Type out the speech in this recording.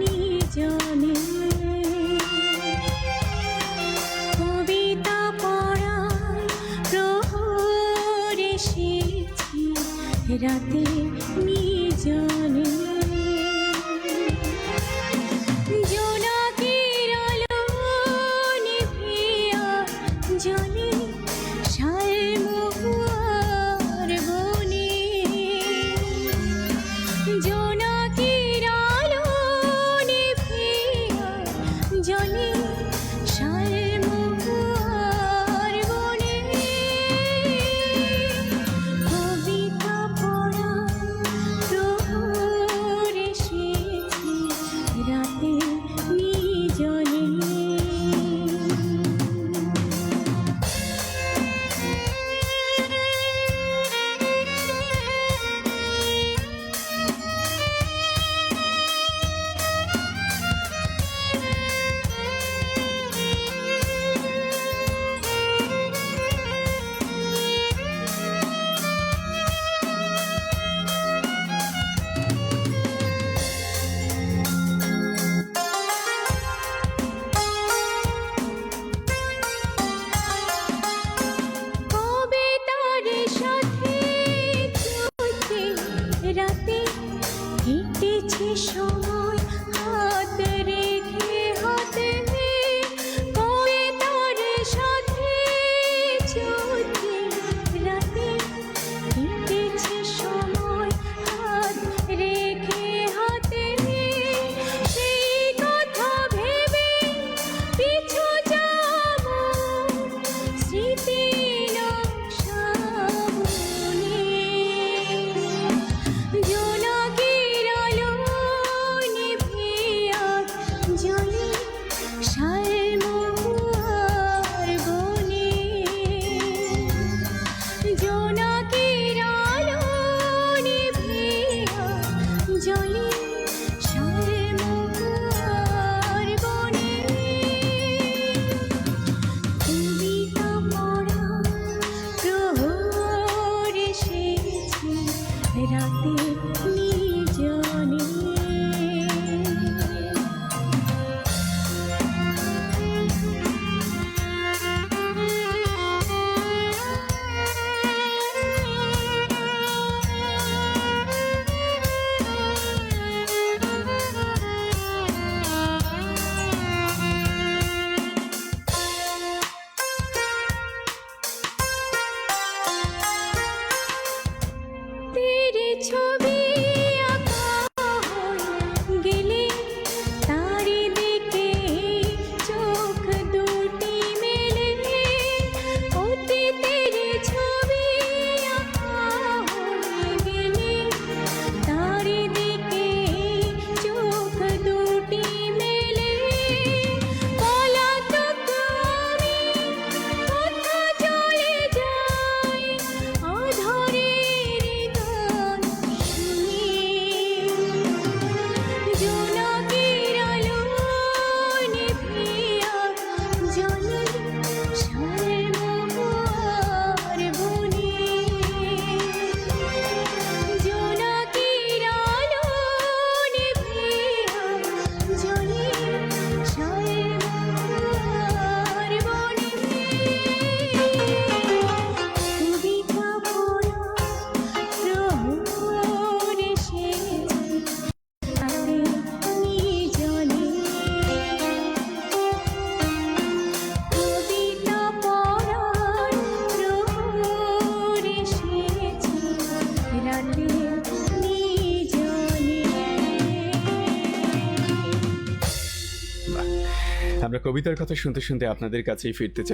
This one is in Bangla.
নিজানে কবিতা পড়া রাতে নিজানে রাতে হেঁটেছে সব আমরা কবিতার কথা শুনতে শুনতে আপনাদের কাছেই ফিরতে চাই।